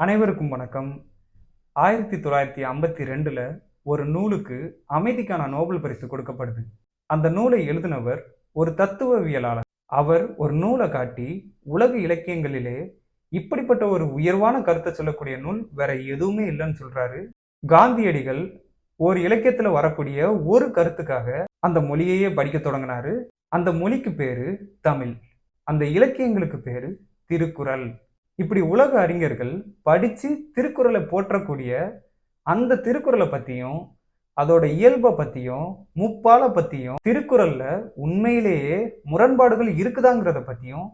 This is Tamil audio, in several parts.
அனைவருக்கும் வணக்கம். ஆயிரத்தி தொள்ளாயிரத்தி ஐம்பத்தி ரெண்டில் ஒரு நூலுக்கு அமைதிக்கான நோபல் பரிசு கொடுக்கப்படுது. அந்த நூலை எழுதினவர் ஒரு தத்துவவியலாளர். அவர் ஒரு நூலை காட்டி உலக இலக்கியங்களிலே இப்படிப்பட்ட ஒரு உயர்வான கருத்தை சொல்லக்கூடிய நூல் வேற எதுவுமே இல்லைன்னு சொல்றாரு. காந்தியடிகள் ஒரு இலக்கியத்தில் வரக்கூடிய ஒரு கருத்துக்காக அந்த மொழியையே படிக்க தொடங்கினாரு. அந்த மொழிக்கு பேரு தமிழ். அந்த இலக்கியங்களுக்கு பேரு திருக்குறள். இப்படி உலக அறிஞர்கள் படித்து திருக்குறளை போற்றக்கூடிய அந்த திருக்குறளை பற்றியும் அதோட இயல்பை பற்றியும் முப்பாலை பற்றியும் திருக்குறளில் உண்மையிலேயே முரண்பாடுகள் இருக்குதாங்கிறத பற்றியும்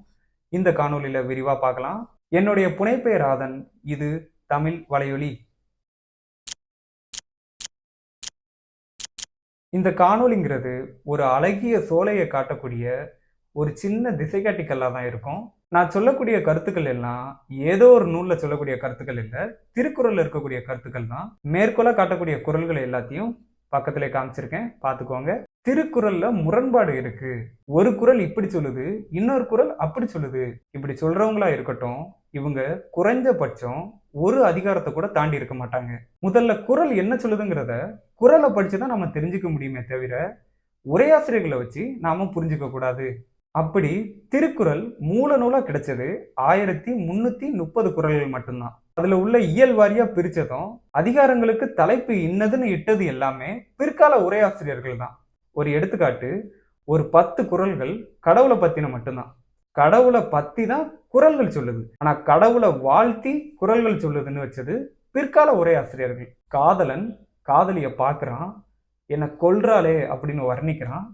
இந்த காணொலியில் விரிவாக பார்க்கலாம். என்னுடைய புனைப்பெயர் ஆதன் இது தமிழ் வலையொலி. இந்த காணொலிங்கிறது ஒரு அழகிய சோலையை காட்டக்கூடிய ஒரு சின்ன திசைகாட்டிக்கல்லாக தான் இருக்கும். நான் சொல்லக்கூடிய கருத்துக்கள் எல்லாம் ஏதோ ஒரு நூலில் சொல்லக்கூடிய கருத்துக்கள் இல்லை திருக்குறளில் இருக்கக்கூடிய கருத்துக்கள் தான். மேற்கோளா காட்டக்கூடிய குரல்கள் எல்லாத்தையும் பக்கத்துல காமிச்சிருக்கேன். பார்த்துக்கோங்க. திருக்குறள்ல முரண்பாடு இருக்கு. ஒரு குரல் இப்படி சொல்லுது இன்னொரு குரல் அப்படி சொல்லுது. இப்படி சொல்றவங்களா இருக்கட்டும் இவங்க குறைஞ்சபட்சம் ஒரு அதிகாரத்தை கூட தாண்டி இருக்க மாட்டாங்க. முதல்ல குரல் என்ன சொல்லுதுங்கிறத குரலை படிச்சுதான் நம்ம தெரிஞ்சுக்க முடியுமே தவிர உரையாசிரியர்களை வச்சு நாம புரிஞ்சுக்க கூடாது அப்படி திருக்குறள் மூல நூலா கிடைச்சது ஆயிரத்தி முன்னூத்தி முப்பது குரல்கள் மட்டும்தான். அதுல உள்ள இயல் வாரியா பிரிச்சதும் அதிகாரங்களுக்கு தலைப்பு இன்னதுன்னு இட்டது எல்லாமே பிற்கால உரையாசிரியர்கள் தான் ஒரு எடுத்துக்காட்டு ஒரு பத்து குரல்கள் கடவுளை பத்தின மட்டும்தான். கடவுளை பத்தி தான் குரல்கள் சொல்லுது. ஆனா கடவுளை வாழ்த்தி குரல்கள் சொல்லுதுன்னு வச்சது பிற்கால உரையாசிரியர்கள். காதலன் காதலிய பார்க்குறான் என்னை கொல்றாளே அப்படின்னு வர்ணிக்கிறான்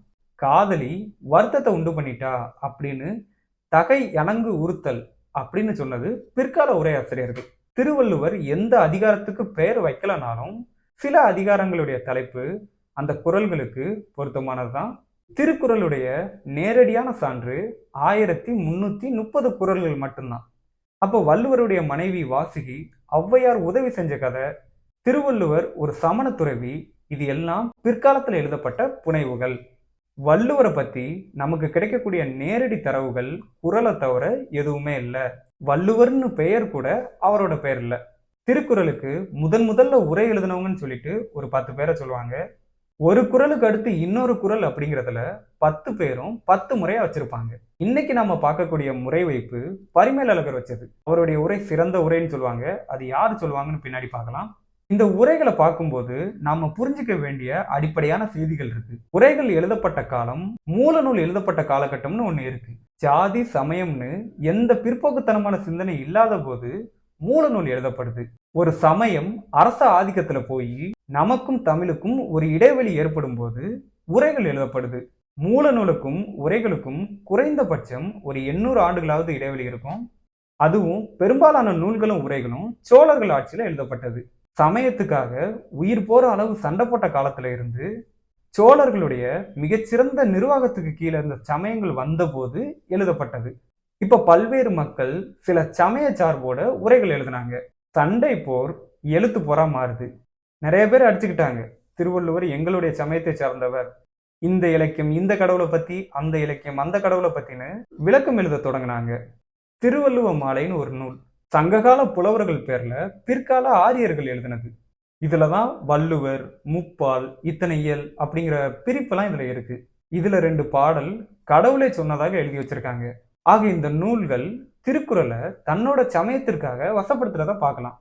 காதலி வருத்தத்தை உண்டு பண்ணிட்டா அப்படின்னு தகை இணங்கு உறுத்தல் அப்படின்னு சொன்னது பிற்கால உரையாசிரியர்கள் திருவள்ளுவர் எந்த அதிகாரத்துக்கு பெயர் வைக்கலனாலும் சில அதிகாரங்களுடைய தலைப்பு அந்த குரல்களுக்கு பொருத்தமானதுதான். திருக்குறளுடைய நேரடியான சான்று ஆயிரத்தி முன்னூத்தி முப்பது குரல்கள் மட்டும்தான். அப்போ வள்ளுவருடைய மனைவி வாசுகி ஔவையார் உதவி செஞ்ச கதை திருவள்ளுவர் ஒரு சமண துறவி இது எல்லாம் பிற்காலத்தில் எழுதப்பட்ட புனைவுகள். வள்ளுவரை பத்தி நமக்கு கிடைக்கக்கூடிய நேரடி தரவுகள் குரலை தவிர எதுவுமே இல்லை. வள்ளுவர்னு பெயர் கூட அவரோட பெயர் இல்லை. திருக்குறளுக்கு முதன் முதல்ல உரை எழுதினவங்கன்னு சொல்லிட்டு ஒரு பத்து பேரை சொல்லுவாங்க. ஒரு குரலுக்கு அடுத்து இன்னொரு குரல் அப்படிங்கிறதுல பத்து பேரும் பத்து முறையா வச்சிருப்பாங்க. இன்னைக்கு நம்ம பார்க்கக்கூடிய முறை வைப்பு பரிமேல் அழகர் வச்சது. அவருடைய உரை சிறந்த உரைன்னு சொல்லுவாங்க. அது யார் சொல்லுவாங்கன்னு பின்னாடி பார்க்கலாம். இந்த உரைகளை பார்க்கும்போது நாம புரிஞ்சுக்க வேண்டிய அடிப்படையான செய்திகள் இருக்கு. உரைகள் எழுதப்பட்ட காலம் மூலநூல் எழுதப்பட்ட காலகட்டம்னு ஒன்று இருக்கு. ஜாதி சமயம்னு எந்த பிற்போக்குத்தனமான சிந்தனை இல்லாத போது மூலநூல் எழுதப்படுது. ஒரு சமயம் அரச ஆதிக்கத்துல போய் நமக்கும் தமிழுக்கும் ஒரு இடைவெளி ஏற்படும் போது உரைகள் எழுதப்படுது. மூலநூலுக்கும் உரைகளுக்கும் குறைந்தபட்சம் ஒரு எண்ணூறு ஆண்டுகளாவது இடைவெளி இருக்கும். அதுவும் பெரும்பாலான நூல்களும் உரைகளும் சோழர்கள் ஆட்சியில் எழுதப்பட்டது. சமயத்துக்காக உயிர் போற அளவு சண்டை போட்ட காலத்துல இருந்து சோழர்களுடைய மிகச்சிறந்த நிர்வாகத்துக்கு கீழே இருந்த சமயங்கள் வந்தபோது எழுதப்பட்டது. இப்ப பல்வேறு மக்கள் சில சமய சார்போட உரைகள் எழுதினாங்க. சண்டை போர் எழுத்து போரா மாறுது. நிறைய பேர் அடிச்சுக்கிட்டாங்க. திருவள்ளுவர் எங்களுடைய சமயத்தை சார்ந்தவர். இந்த இலக்கியம் இந்த கடவுளை பத்தி அந்த இலக்கியம் அந்த கடவுளை பத்தின்னு விளக்கம் எழுத தொடங்கினாங்க. திருவள்ளுவ மாலைன்னு ஒரு நூல். சங்ககால புலவர்கள் பேர்ல பிற்கால ஆரியர்கள் எழுதினது. இதுல தான் வள்ளுவர் முப்பால் இத்தனை இயல் அப்படிங்கிற பிரிப்பெல்லாம் இதுல இருக்கு. இதுல ரெண்டு பாடல் கடவுளை சொன்னதாக எழுதி வச்சிருக்காங்க. ஆக இந்த நூல்கள் திருக்குறளை தன்னோட சமயத்திற்காக வசப்படுத்துறத பார்க்கலாம்.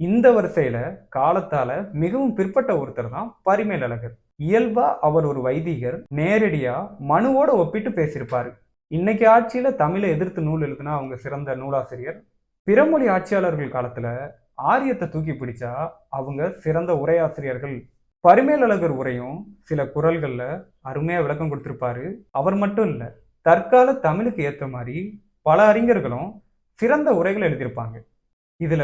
இந்த வரிசையில காலத்தால மிகவும் பிற்பட்ட ஒருத்தர் தான் பரிமேல் அழகர் இயல்பா அவர் ஒரு வைதிகர் நேரடியா மனுவோட ஒப்பிட்டு பேசியிருப்பாரு. இன்னைக்கு ஆட்சியில தமிழை எதிர்த்து நூல் எழுதுனா அவங்க சிறந்த நூலாசிரியர் பிறமொழி ஆட்சியாளர்கள் காலத்துல ஆரியத்தை தூக்கி பிடிச்சா அவங்க சிறந்த உரையாசிரியர்கள். பரிமேல் அழகர் உரையும் சில குரல்கள்ல அருமையா விளக்கம் கொடுத்திருப்பாரு. அவர் மட்டும் இல்ல தற்கால தமிழுக்கு ஏற்ற மாதிரி பல அறிஞர்களும் சிறந்த உரைகள் எழுதியிருப்பாங்க. இதுல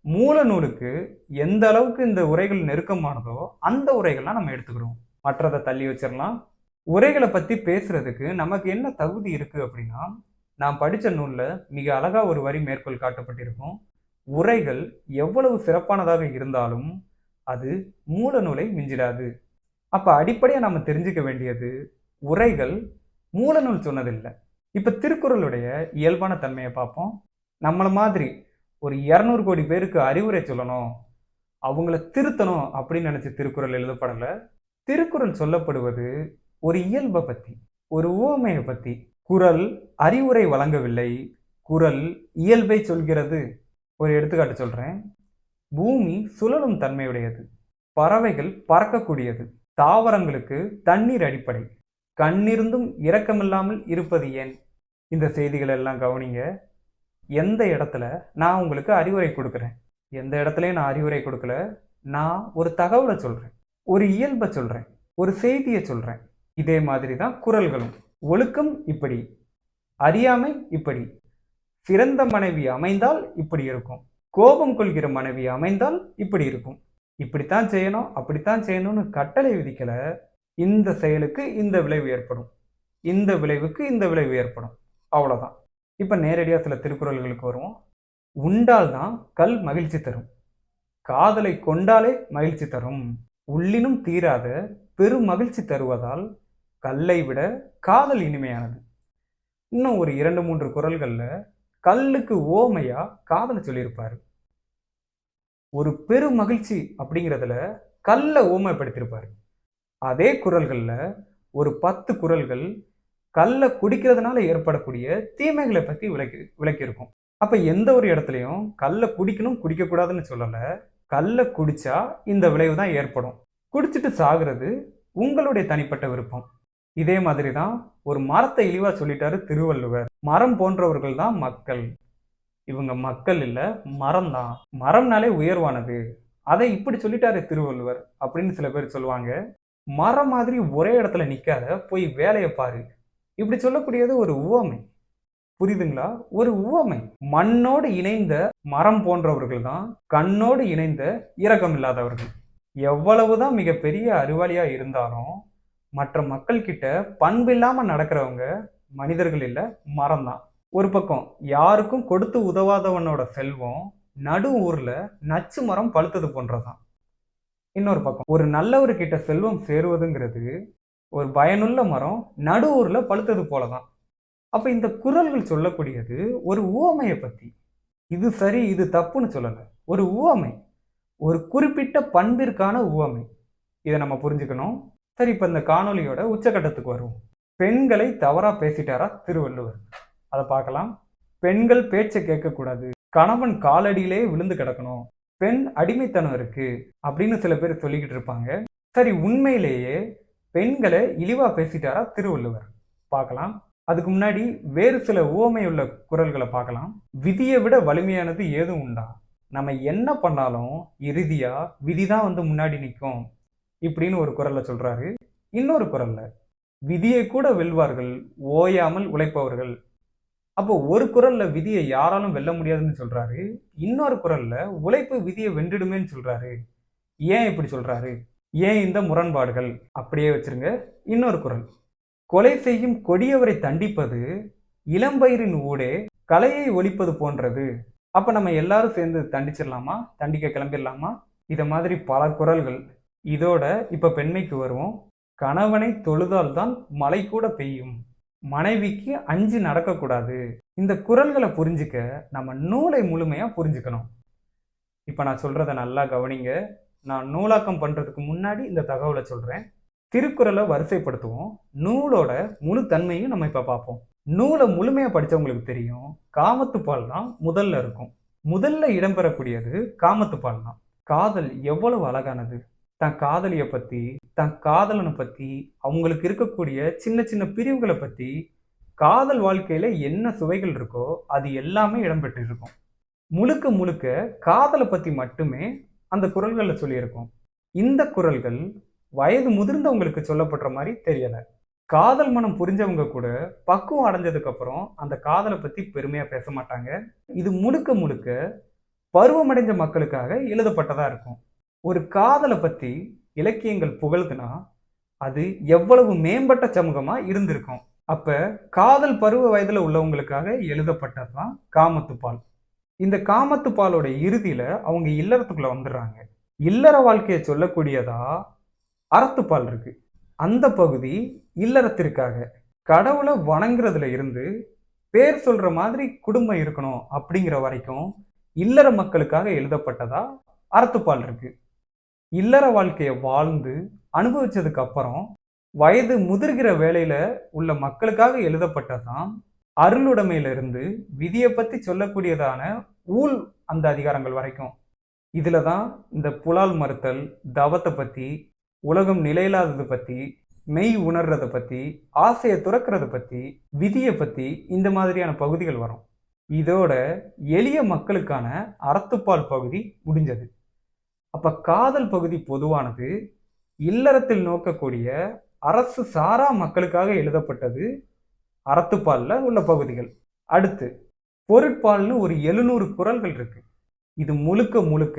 மூல நூலுக்கு எந்த அளவுக்கு இந்த உரைகள் நெருக்கமானதோ அந்த உரைகள்லாம் நம்ம எடுத்துக்கிறோம். மற்றதை தள்ளி வச்சிடலாம் உரைகளை பத்தி பேசுறதுக்கு நமக்கு என்ன தகுதி இருக்கு அப்படின்னா நான் படித்த நூலில் மிக அழகா ஒரு வரி மேற்கோள் காட்டப்பட்டிருக்கும். உரைகள் எவ்வளவு சிறப்பானதாக இருந்தாலும் அது மூல நூலை மிஞ்சிடாது. அப்போ அடிப்படையாக நம்ம தெரிஞ்சுக்க வேண்டியது உரைகள் மூல நூல் சொன்னதில்லை. இப்போ திருக்குறளுடைய இயல்பான தன்மையை பார்ப்போம். நம்மளை மாதிரி ஒரு இரநூறு கோடி பேருக்கு அறிவுரை சொல்லணும் அவங்கள திருத்தணும் அப்படின்னு நினச்சி திருக்குறள் எழுதப்படலை. திருக்குறள் சொல்லப்படுவது ஒரு இயல்பை பற்றி ஒரு ஊமையை பற்றி குறள் அறிவுரை வழங்கவில்லை. குறள் இயல்பை சொல்கிறது. ஒரு எடுத்துக்காட்டு சொல்கிறேன் பூமி சுழலும் தன்மையுடையது. பறவைகள் பறக்கக்கூடியது. தாவரங்களுக்கு தண்ணீர் அடிப்படை. கண்ணிருந்தும் இரக்கமில்லாமல் இருப்பது ஏன்? இந்த செய்திகள் எல்லாம் கவனிங்க. எந்த இடத்துல நான் உங்களுக்கு அறிவுரை கொடுக்குறேன்? எந்த இடத்துலையும் நான் அறிவுரை கொடுக்கல? நான் ஒரு தகவலை சொல்கிறேன் ஒரு இயல்பை சொல்கிறேன் ஒரு செய்தியை சொல்கிறேன் இதே மாதிரி தான் குரல்களும். ஒழுக்கம் இப்படி அறியாமை இப்படி சிறந்த மனைவி அமைந்தால் இப்படி இருக்கும் கோபம் கொள்கிற மனைவி அமைந்தால் இப்படி இருக்கும். இப்படித்தான் செய்யணும் அப்படித்தான் செய்யணும்னு கட்டளை விதிக்கல இந்த செயலுக்கு இந்த விளைவு ஏற்படும் இந்த விளைவுக்கு இந்த விளைவு ஏற்படும் அவ்வளோதான் இப்போ நேரடியாக சில திருக்குறள்களுக்கு வருவோம். உண்டால் தான் கல் மகிழ்ச்சி தரும் காதலை கொண்டாலே மகிழ்ச்சி தரும் உள்ளினும் தீராத பெரும் மகிழ்ச்சி தருவதால் கல்லை விட காதல் இனிமையானது. இன்னும் ஒரு இரண்டு மூன்று குறள்கள்ல கல்லுக்கு ஓமையா காதலை சொல்லியிருப்பாரு. ஒரு பெரு மகிழ்ச்சி அப்படிங்கிறதுல கல்லை ஓமைப்படுத்தியிருப்பாரு. அதே குறள்கள்ல ஒரு பத்து குறள்கள் கல்லை குடிக்கிறதுனால ஏற்படக்கூடிய தீமைகளை பற்றி விளக்கி விளக்கியிருக்கும். அப்போ எந்த ஒரு இடத்துலையும் கல்லை குடிக்கணும் குடிக்கக்கூடாதுன்னு சொல்லலை. கல்லை குடிச்சா இந்த விளைவு தான் ஏற்படும். குடிச்சிட்டு சாகுறது உங்களுடைய தனிப்பட்ட விருப்பம். இதே மாதிரி தான் ஒரு மரத்தை இழிவாக சொல்லிட்டாரு திருவள்ளுவர். மரம் போன்றவர்கள் தான் மக்கள். இவங்க மக்கள் இல்லை மரம் தான். மரம்னாலே உயர்வானது. அதை இப்படி சொல்லிட்டாரு திருவள்ளுவர் அப்படின்னு சில பேர் சொல்லுவாங்க. மரம் மாதிரி ஒரே இடத்துல நிற்காத போய் வேலையை பாரு. இப்படி சொல்லக்கூடியது ஒரு உவமை. புரியுதுங்களா? ஒரு உவமை. மண்ணோடு இணைந்த மரம் போன்றவர்கள் தான் கண்ணோடு இணைந்த இரக்கம் இல்லாதவர்கள். எவ்வளவுதான் மிகப்பெரிய அறிவாளியா இருந்தாலும் மற்ற மக்கள்கிட்ட பண்பு இல்லாமல் நடக்கிறவங்க மனிதர்கள் இல்லை மரம் தான் ஒரு பக்கம் யாருக்கும் கொடுத்து உதவாதவனோட செல்வம் நடு ஊரில் நச்சு மரம் பழுத்தது போன்றதான் இன்னொரு பக்கம் ஒரு நல்லவர்கிட்ட செல்வம் சேருவதுங்கிறது ஒரு பயனுள்ள மரம் நடு ஊரில் பழுத்தது போலதான். அப்போ இந்த குரல்கள் சொல்லக்கூடியது ஒரு ஊமையை பற்றி இது சரி இது தப்புன்னு சொல்லலை. ஒரு ஊமை ஒரு குறிப்பிட்ட பண்பிற்கான ஊமை இதை நம்ம புரிஞ்சுக்கணும். சரி இப்போ இந்த காணொளியோட உச்சகட்டத்துக்கு வருவோம். பெண்களை தவறா பேசிட்டாரா திருவள்ளுவர்? அதை பார்க்கலாம். பெண்கள் பேச்சை கேட்கக்கூடாது. கணவன் காலடியிலே விழுந்து கிடக்கணும். பெண் அடிமைத்தனம் இருக்கு அப்படின்னு சில பேர் சொல்லிக்கிட்டு இருப்பாங்க. சரி உண்மையிலேயே பெண்களை இழிவா பேசிட்டாரா திருவள்ளுவர்? பார்க்கலாம். அதுக்கு முன்னாடி வேறு சில உவமையுள்ள குரல்களை பார்க்கலாம். விதியை விட வலிமையானது ஏதும் உண்டா? நம்ம என்ன பண்ணாலும் இறுதியா விதி தான் வந்து முன்னாடி நிற்கும். இப்படின்னு ஒரு குரல்ல சொல்றாரு. இன்னொரு குரலில் விதியை கூட வெல்வார்கள் ஓயாமல் உழைப்பவர்கள். அப்போ ஒரு குரல்ல விதியை யாராலும் வெல்ல முடியாதுன்னு சொல்றாரு. இன்னொரு குரல்ல உழைப்பு விதியை வென்றுடுமேன்னு சொல்றாரு. ஏன் இப்படி சொல்றாரு? ஏன் இந்த முரண்பாடுகள்? அப்படியே வச்சிருங்க. இன்னொரு குரல் கொலை செய்யும் கொடியவரை தண்டிப்பது இளம்பயிரின் ஊடே கலையை ஒழிப்பது போன்றது. அப்ப நம்ம எல்லாரும் சேர்ந்து தண்டிச்சிடலாமா? தண்டிக்க கிளம்பிடலாமா? இதை மாதிரி பல குரல்கள். இதோட இப்போ பெண்மைக்கு வருவோம். கணவனை தொழுதால்தான் மழை கூட பெய்யும். மனைவிக்கு அஞ்சு நடக்கக்கூடாது. இந்த குரல்களை புரிஞ்சுக்க நம்ம நூலை முழுமையாக புரிஞ்சுக்கணும். இப்போ நான் சொல்கிறத நல்லா கவனிங்க. நான் நூலாக்கம் பண்ணுறதுக்கு முன்னாடி இந்த தகவலை சொல்கிறேன் திருக்குறளை வரிசைப்படுத்துவோம். நூலோட முழு தன்மையும் நம்ம இப்போ பார்ப்போம். நூலை முழுமையாக படிச்சவங்களுக்கு தெரியும். காமத்துப்பால் தான் முதல்ல இருக்கும். முதல்ல இடம்பெறக்கூடியது காமத்துப்பால் தான். காதல் எவ்வளவு அழகானது. தன் காதலியை பற்றி தன் காதலனை பற்றி அவங்களுக்கு இருக்கக்கூடிய சின்ன சின்ன பிரிவுகளை பற்றி காதல் வாழ்க்கையில் என்ன சுவைகள் இருக்கோ அது எல்லாமே இடம்பெற்று இருக்கும். முழுக்க முழுக்க காதலை பற்றி மட்டுமே அந்த குரல்களில் சொல்லியிருக்கோம். இந்த குரல்கள் வயது முதிர்ந்தவங்களுக்கு சொல்லப்படுற மாதிரி தெரியலை. காதல் மனம் புரிஞ்சவங்க கூட பக்குவம் அடைஞ்சதுக்கப்புறம் அந்த காதலை பற்றி பெருமையாக பேச மாட்டாங்க. இது முழுக்க முழுக்க பருவமடைஞ்ச மக்களுக்காக எழுதப்பட்டதாக இருக்கும். ஒரு காதலை பற்றி இலக்கியங்கள் புகழ்துனா அது எவ்வளவு மேம்பட்ட சமூகமாக இருந்திருக்கும். அப்போ காதல் பருவ வயதில் உள்ளவங்களுக்காக எழுதப்பட்டதுதான் காமத்துப்பால். இந்த காமத்துப்பாலோட இறுதியில் அவங்க இல்லறத்துக்குள்ளே வந்துடுறாங்க. இல்லற வாழ்க்கையை சொல்லக்கூடியதா அறத்துப்பால் இருக்கு. அந்த பகுதி இல்லறத்திற்காக. கடவுளை வணங்குறதுல இருந்து பேர் சொல்ற மாதிரி குடும்பம் இருக்கணும் அப்படிங்கிற வரைக்கும் இல்லற மக்களுக்காக எழுதப்பட்டதா அறத்துப்பால் இருக்கு. இல்லற வாழ்க்கையை வாழ்ந்து அனுபவிச்சதுக்கு அப்புறம் வயது முதிர்கிற வேலையில உள்ள மக்களுக்காக எழுதப்பட்டதான் அருளுடைமையிலிருந்து விதியை பத்தி சொல்லக்கூடியதான ஊழ் அந்த அதிகாரங்கள் வரைக்கும். இதுல தான் இந்த புலால் மறுத்தல் தவத்தை பத்தி உலகம் நிலையில்லாதது பத்தி மெய் உணர்றத பத்தி ஆசையை துறக்கிறத பத்தி விதியை பத்தி இந்த மாதிரியான பகுதிகள் வரும். இதோட எளிய மக்களுக்கான அறத்துப்பால் பகுதி முடிஞ்சது. அப்ப காதல் பகுதி பொதுவானது இல்லறத்தில் நோக்கக்கூடிய அரசு சாரா மக்களுக்காக எழுதப்பட்டது அறத்துப்பாலில் உள்ள பகுதிகள். அடுத்து பொருட்பால்னு ஒரு எழுநூறு குறள்கள் இருக்கு. இது முழுக்க முழுக்க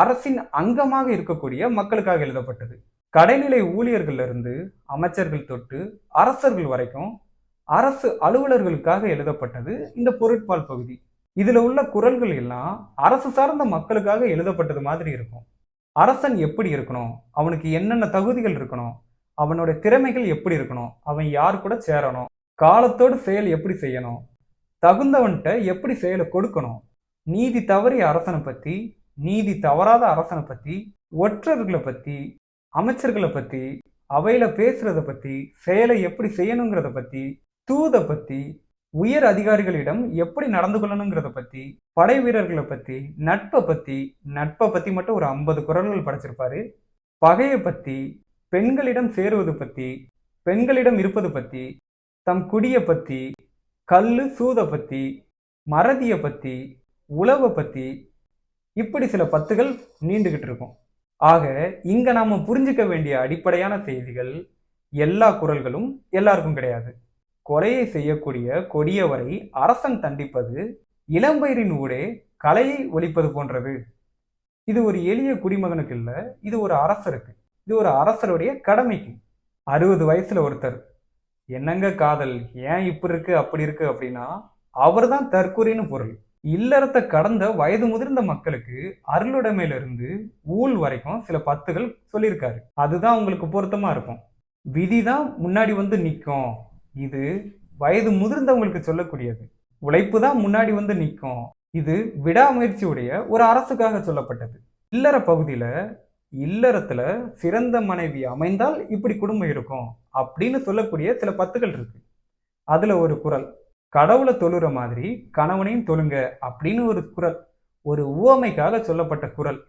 அரசின் அங்கமாக இருக்கக்கூடிய மக்களுக்காக எழுதப்பட்டது. கடைநிலை ஊழியர்கள்ல இருந்து அமைச்சர்கள் தொட்டு அரசர்கள் வரைக்கும் அரசு அலுவலர்களுக்காக எழுதப்பட்டது இந்த பொருட்பால் பகுதி. இதுல உள்ள குறள்கள் எல்லாம் அரசு சார்ந்த மக்களுக்காக எழுதப்பட்டது மாதிரி இருக்கும். அரசன் எப்படி இருக்கணும்? அவனுக்கு என்னென்ன தகுதிகள் இருக்கணும்? அவனோட திறமைகள் எப்படி இருக்கணும்? அவன் யார் கூட சேரணும்? காலத்தோடு செயல் எப்படி செய்யணும்? தகுந்தவன்கிட்ட எப்படி செயலை கொடுக்கணும்? நீதி தவறிய அரசனை பற்றி நீதி தவறாத அரசனை பற்றி ஒற்றர்களை பற்றி அமைச்சர்களை பற்றி அவையில் பேசுகிறத பற்றி செயலை எப்படி செய்யணுங்கிறத பற்றி தூதை பற்றி உயர் அதிகாரிகளிடம் எப்படி நடந்து கொள்ளணுங்கிறத பத்தி படை வீரர்களை பத்தி நட்பை பத்தி நட்பை பத்தி மட்டும் ஒரு ஐம்பது குரல்கள் படைச்சிருப்பாரு. பகையை பத்தி பெண்களிடம் சேருவது பத்தி பெண்களிடம் இருப்பது பத்தி தம் குடியை பத்தி கல்லு சூதை பத்தி மறதியை பத்தி உழவை பத்தி இப்படி சில பத்துகள் நீண்டுகிட்டு இருக்கும். ஆக இங்க நாம புரிஞ்சுக்க வேண்டிய அடிப்படையான செய்திகள் எல்லா குரல்களும் எல்லாருக்கும் கிடையாது. கொலையை செய்யக்கூடிய கொடியவரை அரசன் தண்டிப்பது இளம்பயிரின் ஊடே கலையை ஒழிப்பது போன்றது. இது ஒரு எளிய குடிமகனுக்கு இல்லை இது ஒரு அரசருக்கு. இது ஒரு அரசருடைய கடமைக்கு. அறுபது வயசுல ஒருத்தர். என்னங்க காதல்? ஏன் இப்படி இருக்கு அப்படி இருக்கு அப்படின்னா அவர் தான் தற்கொலைன்னு பொருள். இல்லறத்தை கடந்த வயது முதிர்ந்த மக்களுக்கு அருளுடைமையிலிருந்து ஊழ் வரைக்கும் சில பத்துகள் சொல்லியிருக்காரு. அதுதான் உங்களுக்கு பொருத்தமா இருக்கும். விதி தான் முன்னாடி வந்து நிற்கும் இது வயது முதிர்ந்தவங்களுக்கு சொல்லக்கூடியது. உழைப்பு தான் முன்னாடி வந்து நிற்கும். இது விடாமுயற்சியுடைய ஒரு அரசுக்காக சொல்லப்பட்டது. இல்லற பகுதியில் இல்லறத்துல சிறந்த மனைவி அமைந்தால் இப்படி குடும்பம் இருக்கும் அப்படின்னு சொல்லக்கூடிய சில பத்துகள் இருக்கு. அதுல ஒரு குரல் கடவுளை தொழுற மாதிரி கணவனையும் தொழுங்க அப்படின்னு ஒரு குரல் ஒரு உவமைக்காக சொல்லப்பட்ட குரல்.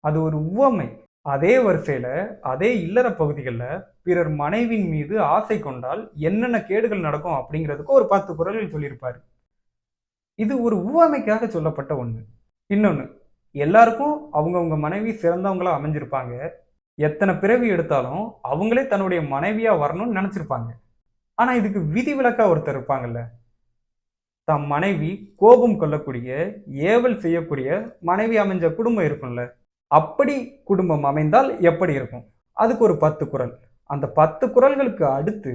அது ஒரு உவமை. அதே வரிசையில் அதே இல்லற பகுதிகளில் பிறர் மனைவின் மீது ஆசை கொண்டால் என்னென்ன கேடுகள் நடக்கும் அப்படிங்கிறதுக்கு ஒரு பத்து குரல்கள் சொல்லியிருப்பார். இது ஒரு உவமைக்காக சொல்லப்பட்ட ஒன்று இன்னொன்று எல்லாருக்கும் அவங்கவுங்க மனைவி சிறந்தவங்களா அமைஞ்சிருப்பாங்க. எத்தனை பிறவி எடுத்தாலும் அவங்களே தன்னுடைய மனைவியா வரணும்னு நினைச்சிருப்பாங்க. ஆனா இதுக்கு விதிவிலக்கா ஒருத்தர் இருப்பாங்கல்ல. தம் மனைவி கோபம் கொள்ளக்கூடிய ஏவல் செய்யக்கூடிய மனைவி அமைஞ்ச குடும்பம் இருக்கும்ல. அப்படி குடும்பம் அமைந்தால் எப்படி இருக்கும்? அதுக்கு ஒரு பத்து குரல். அந்த பத்து குரல்களுக்கு அடுத்து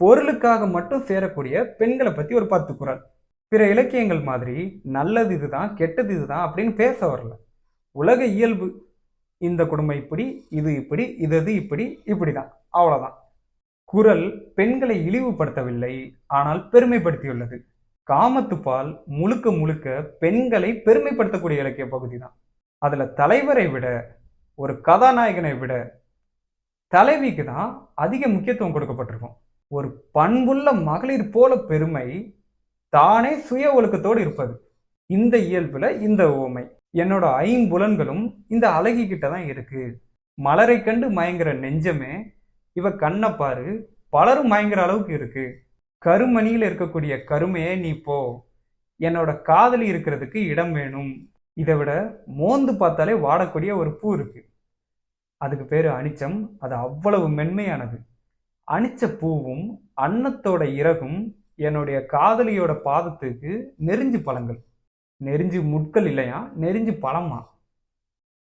பொருளுக்காக மட்டும் சேரக்கூடிய பெண்களை பற்றி ஒரு பத்து குரல். பிற இலக்கியங்கள் மாதிரி நல்லது இதுதான் கெட்டது இதுதான் அப்படின்னு பேச வரல. உலக இயல்பு இந்த குடும்பம் இப்படி இது இப்படி இது இது இப்படி தான் அவ்வளோதான் குரல் பெண்களை இழிவுபடுத்தவில்லை ஆனால் பெருமைப்படுத்தியுள்ளது. காமத்துப்பால் முழுக்க முழுக்க பெண்களை பெருமைப்படுத்தக்கூடிய இலக்கிய பகுதி தான் அதில் தலைவரை விட ஒரு கதாநாயகனை விட தலைவிக்கு தான் அதிக முக்கியத்துவம் கொடுக்கப்பட்டிருக்கும். ஒரு பண்புள்ள மகளிர் போல பெருமை தானே சுய ஒழுக்கத்தோடு இருப்பது. இந்த இயல்புல இந்த உவமை என்னோட ஐம்புலன்களும் இந்த அழகி கிட்ட தான் இருக்கு. மலரை கண்டு மயங்குற நெஞ்சமே இவ கண்ணை பாரு பலரும் மயங்குற அளவுக்கு இருக்கு. கருமணியில் இருக்கக்கூடிய கருமையே நீ போ. என்னோட காதலி இருக்கிறதுக்கு இடம் வேணும். இதை விட மோந்து பார்த்தாலே வாடக்கூடிய ஒரு பூ இருக்கு. அதுக்கு பேர் அனிச்சம். அது அவ்வளவு மென்மையானது. அனிச்ச பூவும் அன்னத்தோட இறகும் என்னுடைய காதலியோட பாதத்துக்கு நெறிஞ்சு பழங்கள். நெறிஞ்சு முட்கள் இல்லையா? நெறிஞ்சு பழமா?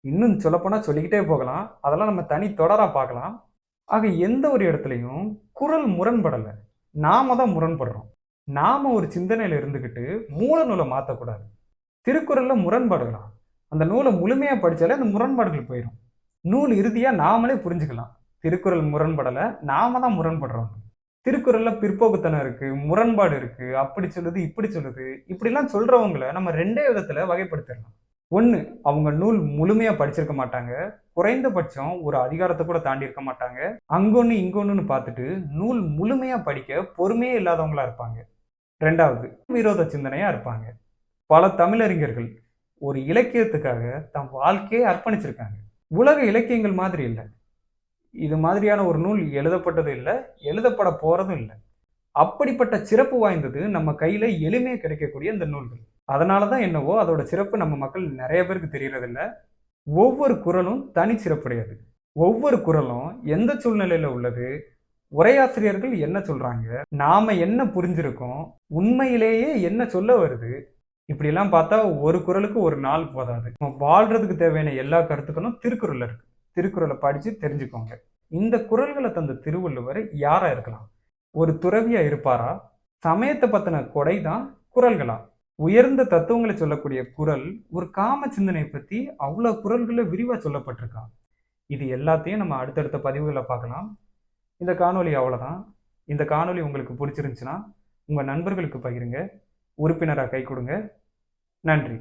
இன்னும் சொல்லப்போனால் சொல்லிக்கிட்டே போகலாம். அதெல்லாம் நம்ம தனி தொடராக பார்க்கலாம். ஆக எந்த ஒரு இடத்துலையும் குரல் முரண்படலை. நாம தான் முரண்படுறோம். நாம ஒரு சிந்தனையில் இருந்துக்கிட்டு மூல நூலை மாற்றக்கூடாது திருக்குறளில் முரண்பாடுகளாம் அந்த நூலை முழுமையாக படிச்சாலே அந்த முரண்பாடுகள் போயிடும் நூல் இறுதியாக நாமளே புரிஞ்சுக்கலாம். திருக்குறள் முரண்படலை நாம தான் முரண்படுறோம். திருக்குறளில் பிற்போக்குத்தனம் இருக்குது முரண்பாடு இருக்கு அப்படி சொல்லுது இப்படி சொல்லுது இப்படிலாம் சொல்கிறவங்கள நம்ம ரெண்டே விதத்தில் வகைப்படுத்திடலாம். ஒன்று அவங்க நூல் முழுமையாக படிச்சிருக்க மாட்டாங்க. குறைந்தபட்சம் ஒரு அதிகாரத்தை கூட தாண்டி இருக்க மாட்டாங்க. அங்கொன்று இங்கொன்னு பார்த்துட்டு நூல் முழுமையாக படிக்க பொறுமையே இல்லாதவங்களா இருப்பாங்க. ரெண்டாவது விரோத சிந்தனையாக இருப்பாங்க. பல தமிழறிஞர்கள் ஒரு இலக்கியத்துக்காக தம் வாழ்க்கையை அர்ப்பணிச்சிருக்காங்க. உலக இலக்கியங்கள் மாதிரி இல்லை. இது மாதிரியான ஒரு நூல் எழுதப்பட்டதும் இல்லை எழுதப்பட போகிறதும் இல்லை. அப்படிப்பட்ட சிறப்பு வாய்ந்தது நம்ம கையில் எளிமையாக கிடைக்கக்கூடிய இந்த நூல்கள். அதனால தான் என்னவோ அதோட சிறப்பு நம்ம மக்கள் நிறைய பேருக்கு தெரியறதில்ல. ஒவ்வொரு குரலும் தனி சிறப்புடையது. ஒவ்வொரு குரலும் எந்த சூழ்நிலையில் உள்ளது? உரையாசிரியர்கள் என்ன சொல்கிறாங்க நாம என்ன புரிஞ்சிருக்கோம்? உண்மையிலேயே என்ன சொல்ல வருது? இப்படிலாம் பார்த்தா ஒரு குறளுக்கு ஒரு நாள் போதாது. நம்ம வாழ்றதுக்கு தேவையான எல்லா கருத்துக்களும் திருக்குறளில் இருக்கு. திருக்குறளை படிச்சு தெரிஞ்சுக்கோங்க. இந்த குறள்களை தந்த திருவள்ளுவர் யாராக இருக்கலாம்? ஒரு துறவியா இருப்பாரா? சமயத்தை பற்றின கொடை தான் குறள்களா உயர்ந்த தத்துவங்களை சொல்லக்கூடிய குறள் ஒரு காம சிந்தனையை பத்தி அவ்வளவு குறள்களை விரிவா சொல்லப்பட்டிருக்கான் இது எல்லாத்தையும் நம்ம அடுத்தடுத்த பதிவுகளை பார்க்கலாம். இந்த காணொளி அவ்வளோதான் இந்த காணொளி உங்களுக்கு பிடிச்சிருந்துச்சுன்னா உங்கள் நண்பர்களுக்கு பகிருங்க. உறுப்பினராக கை கொடுங்க. நன்றி.